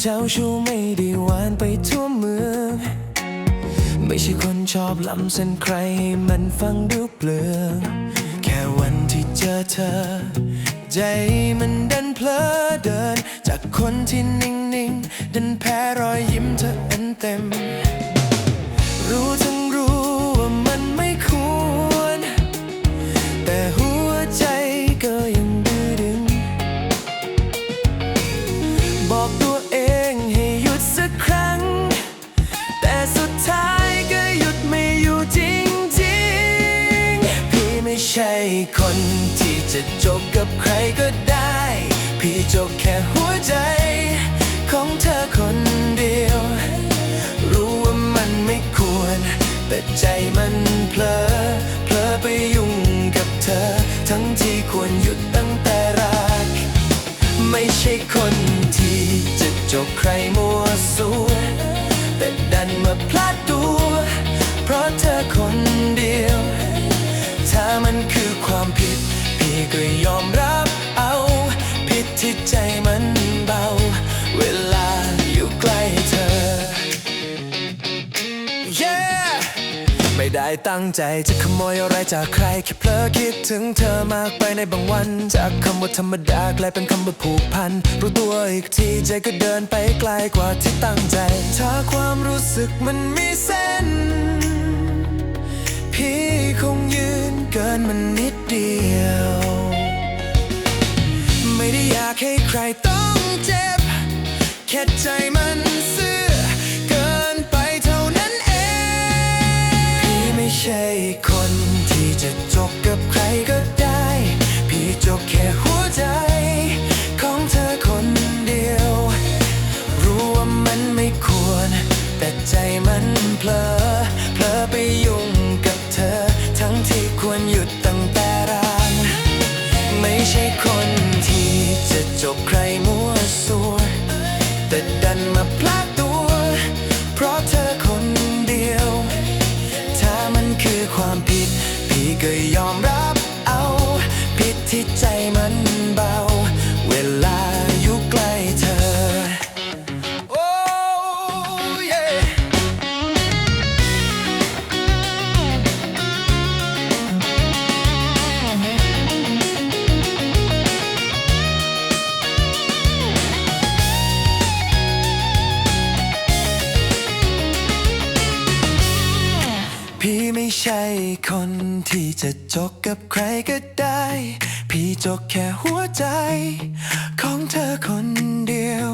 เจ้าชู้ไม่ได้หวานไปทั่วเมือง ไม่ใช่คนชอบล้ำเส้นใครให้มันฟังดูเปลือง แค่วันที่เจอเธอ ใจมันดันเพลอเดิน จากคนที่นิ่งๆ ดันแพ้รอยยิ้มเธออันเต็ม คนที่จะจบกับใครก็ได้ พี่จบแค่หัวใจ ของเธอคนเดียว รู้ว่ามันไม่ควร แต่ใจมันเพลอเพลอไปยุ่งกับเธอ ทั้งที่ควรหยุดตั้งแต่รัก ไม่ใช่คนที่จะจบใครมัวสัวแต่ดันมาพลาดตัว เพราะเธอคน ก็ยอมรับเอาผิดที่ใจมันเบา เวลาอยู่ใกล้เธอ Yeah ไม่ได้ตั้งใจจะขโมยอะไรจากใครแค่เพลอคิดถึงเธอมากไปในบางวัน จากคำว่าธรรมดากลายเป็นคำว่าผูกพัน รู้ตัวอีกทีใจก็เดินไปไกลกว่าที่ตั้งใจ ถ้าความรู้สึกมันมีเส้น ไม่ได้อยากให้ใครต้องเจ็บ แค่ใจมันซื่อเกินไปเท่านั้นเอง พี่ไม่ใช่คนที่จะจบกับใครก็ได้ พี่จบแค่หัวใจ ของเธอคนเดียว รู้ว่ามันไม่ควร แต่ใจมันเพลอเพลอไปยุ่ รมัวสัวแต่ดันมาพลาดตัว เพราะเธอคนเดียว ถ้ามันคือความผิด พี่ก็ยอมรับเอา ผิดที่ใจมัน ใช่คนที่จะจบกับใครก็ได้ พี่จบแค่หัวใจ ของเธอคนเดียว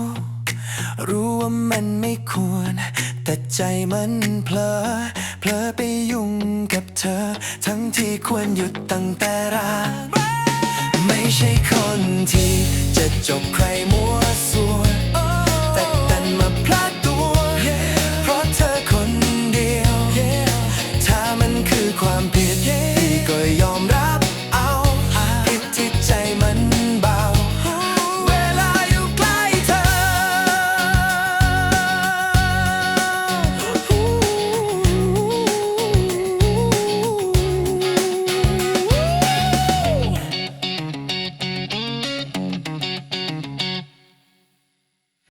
รู้ว่ามันไม่ควร แต่ใจมันเพลอ เพลอไปยุ่งกับเธอ ทั้งที่ควรหยุดตั้งแต่รัก ไม่ใช่คนที่จะจบใครมัวสัว